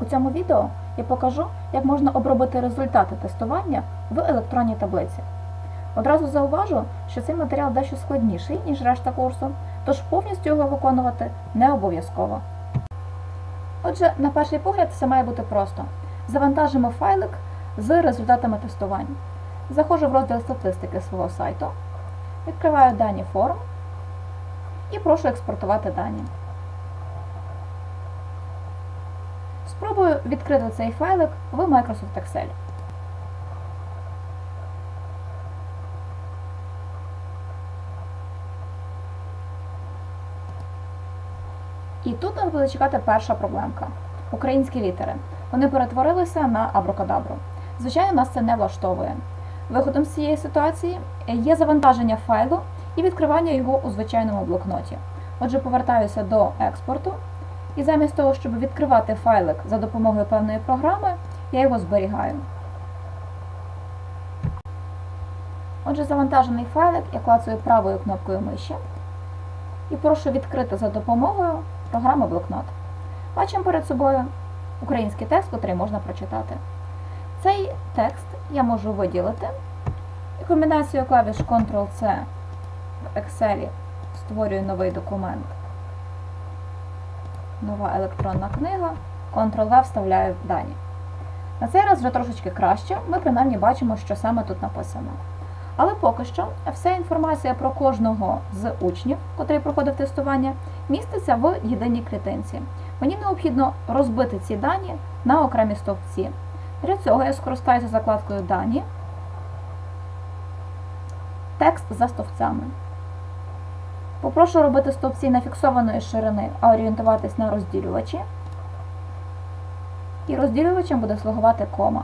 У цьому відео я покажу, як можна обробити результати тестування в електронній таблиці. Одразу зауважу, що цей матеріал дещо складніший, ніж решта курсу, тож повністю його виконувати не обов'язково. Отже, на перший погляд все має бути просто. Завантажимо файлик з результатами тестувань. Заходжу в розділ статистики свого сайту, відкриваю дані форм і прошу експортувати дані. Спробую відкрити цей файлик в Microsoft Excel. І тут нас буде чекати перша проблемка. Українські літери. Вони перетворилися на абракадабру. Звичайно, нас це не влаштовує. Виходом з цієї ситуації є завантаження файлу і відкривання його у звичайному блокноті. Отже, повертаюся до експорту, і замість того, щоб відкривати файлик за допомогою певної програми, я його зберігаю. Отже, завантажений файлик я клацаю правою кнопкою миші і прошу відкрити за допомогою програми блокнот. Бачимо перед собою український текст, який можна прочитати. Цей текст я можу виділити і комбінацією клавіш Ctrl-C в Excel створюю новий документ. Нова електронна книга, Ctrl-V вставляю дані. На цей раз вже трошечки краще, ми принаймні бачимо, що саме тут написано. Але поки що вся інформація про кожного з учнів, котрий проходив тестування, міститься в єдиній клітинці. Мені необхідно розбити ці дані на окремі стовпці. Для цього я скористаюся закладкою Дані, текст за стовпцями. Попрошу робити стовпці не фіксованої ширини, а орієнтуватись на розділювачі. І розділювачем буде слугувати кома.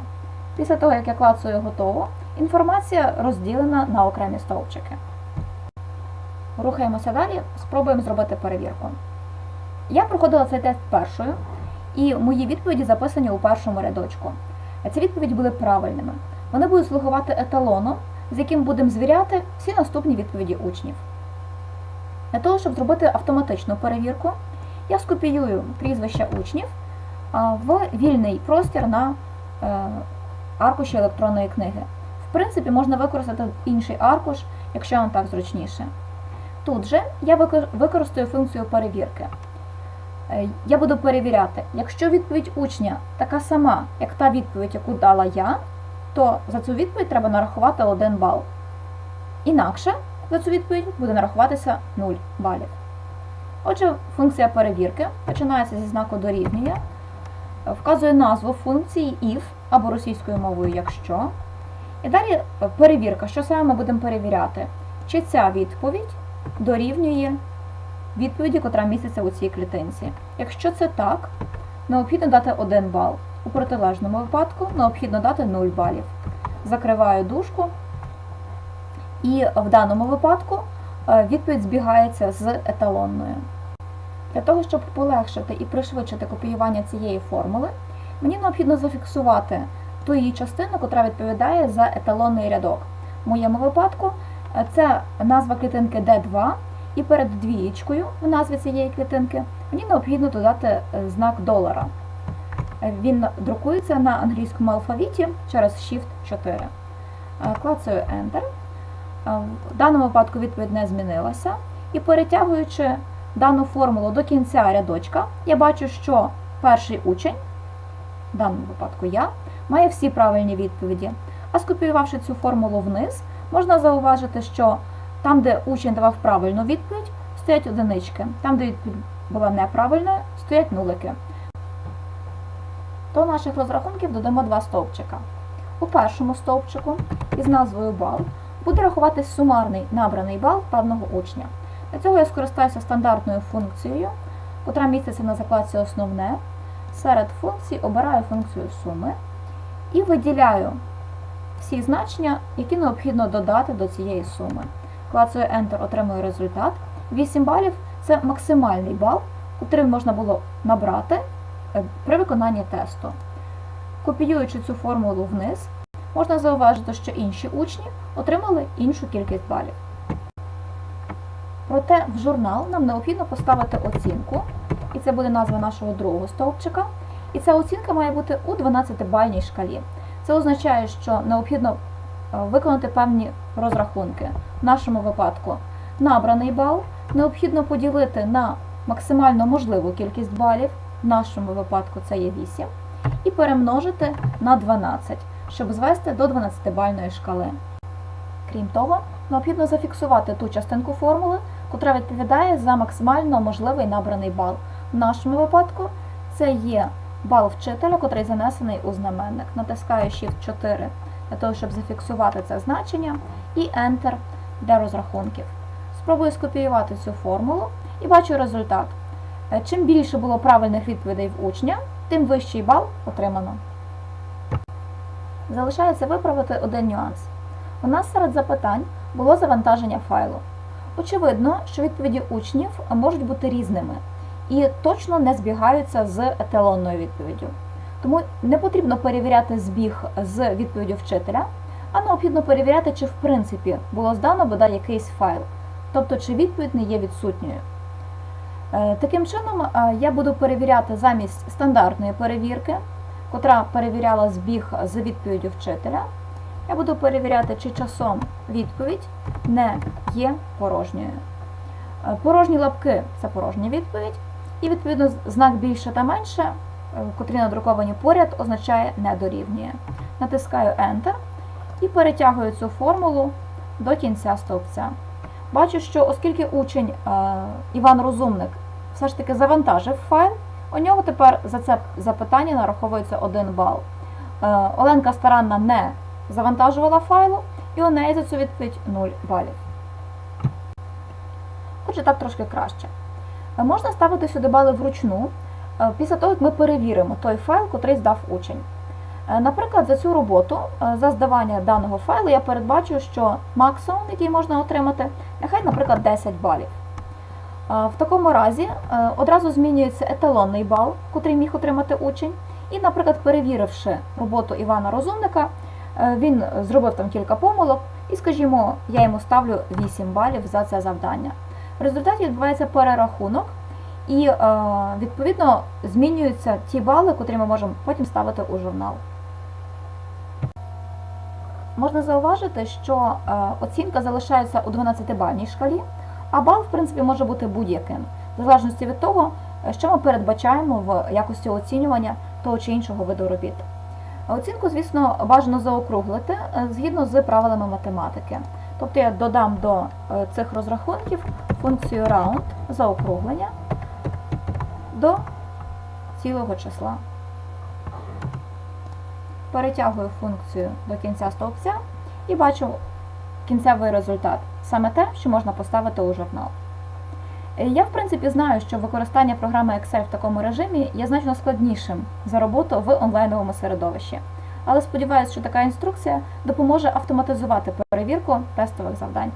Після того, як я клацаю готово, інформація розділена на окремі стовпчики. Рухаємося далі, спробуємо зробити перевірку. Я проходила цей тест першою, і мої відповіді записані у першому рядочку. Ці відповіді були правильними. Вони будуть слугувати еталоном, з яким будемо звіряти всі наступні відповіді учнів. Для того, щоб зробити автоматичну перевірку, я скопіюю прізвища учнів в вільний простір на е, аркуші електронної книги. В принципі, можна використати інший аркуш, якщо вам так зручніше. Тут же я використаю функцію перевірки. Е, Я буду перевіряти, якщо відповідь учня така сама, як та відповідь, яку дала я, то за цю відповідь треба нарахувати 1 бал. Інакше за цю відповідь буде нарахуватися 0 балів. Отже, функція перевірки починається зі знаку дорівнює, вказує назву функції if або російською мовою якщо. І далі перевірка, що саме ми будемо перевіряти, чи ця відповідь дорівнює відповіді, котра міститься у цій клітинці. Якщо це так, необхідно дати 1 бал. У протилежному випадку необхідно дати 0 балів. Закриваю дужку, і в даному випадку відповідь збігається з еталонною. Для того, щоб полегшити і пришвидшити копіювання цієї формули, мені необхідно зафіксувати ту її частину, яка відповідає за еталонний рядок. В моєму випадку це назва клітинки D2, і перед двієчкою в назві цієї клітинки мені необхідно додати знак долара. Він друкується на англійському алфавіті через Shift-4. Клацаю Enter. В даному випадку відповідь не змінилася. І перетягуючи дану формулу до кінця рядочка, я бачу, що перший учень, в даному випадку я, має всі правильні відповіді. А скопіювавши цю формулу вниз, можна зауважити, що там, де учень давав правильну відповідь, стоять одинички. Там, де відповідь була неправильною, стоять нулики. До наших розрахунків додамо два стовпчика. У першому стовпчику із назвою бал буде рахуватись сумарний набраний бал певного учня. Для цього я скористаюся стандартною функцією, котра міститься на закладці Основне. Серед функцій обираю функцію суми і виділяю всі значення, які необхідно додати до цієї суми. Клацаю Enter, отримую результат. 8 балів це максимальний бал, який можна було набрати при виконанні тесту. Копіюючи цю формулу вниз, можна зауважити, що інші учні отримали іншу кількість балів. Проте в журнал нам необхідно поставити оцінку, і це буде назва нашого другого стовпчика. І ця оцінка має бути у 12-бальній шкалі. Це означає, що необхідно е, виконати певні розрахунки. В нашому випадку набраний бал необхідно поділити на максимально можливу кількість балів, в нашому випадку це є 8, і перемножити на 12, щоб звести до 12-бальної шкали. Крім того, необхідно зафіксувати ту частинку формули, котра відповідає за максимально можливий набраний бал. В нашому випадку це є бал вчителя, котрий занесений у знаменник. Натискаю Shift 4 для того, щоб зафіксувати це значення, і Enter для розрахунків. Спробую скопіювати цю формулу і бачу результат. Чим більше було правильних відповідей в учня, тим вищий бал отримано. Залишається виправити один нюанс. У нас серед запитань було завантаження файлу. Очевидно, що відповіді учнів можуть бути різними і точно не збігаються з еталонною відповіддю. Тому не потрібно перевіряти збіг з відповіддю вчителя, а необхідно перевіряти, чи в принципі було здано бодай якийсь файл, тобто чи відповідь не є відсутньою. Е, Таким чином, е, я буду перевіряти замість стандартної перевірки, котра перевіряла збіг з відповіддю вчителя. Я буду перевіряти, чи часом відповідь не є порожньою. Е, Порожні лапки це порожня відповідь, і відповідно знак більше та менше, е, котрі надруковані поряд, означає не дорівнює. Натискаю Enter і перетягую цю формулу до кінця стовпця. Бачу, що оскільки учень е, Іван Розумник все ж таки завантажив файл, у нього тепер за це запитання нараховується 1 бал. Е, Оленка Старанна не завантажувала файлу, і у неї за цю відповідь 0 балів. Отже, так трошки краще. Е, Можна ставити сюди бали вручну, е, після того, як ми перевіримо той файл, котрий здав учень. Наприклад, за цю роботу, за здавання даного файлу, я передбачу, що максимум, який можна отримати, нехай, наприклад, 10 балів. В такому разі е, одразу змінюється еталонний бал, котрий міг отримати учень. І, наприклад, перевіривши роботу Івана Розумника, е, він зробив там кілька помилок, і, скажімо, я йому ставлю 8 балів за це завдання. В результаті відбувається перерахунок, і е, відповідно змінюються ті бали, котрі ми можемо потім ставити у журнал. Можна зауважити, що оцінка залишається у 12-бальній шкалі, а бал, в принципі, може бути будь-яким, в залежності від того, е, що ми передбачаємо в якості оцінювання того чи іншого виду робіт. Оцінку, звісно, бажано заокруглити е, згідно з правилами математики. Тобто я додам до е, цих розрахунків функцію round заокруглення до цілого числа. Перетягую функцію до кінця стовпця і бачу кінцевий результат. Саме те, що можна поставити у журнал. Е, Я, в принципі, знаю, що використання програми Excel в такому режимі є значно складнішим за роботу в онлайновому середовищі. Але сподіваюся, що така інструкція допоможе автоматизувати перевірку тестових завдань.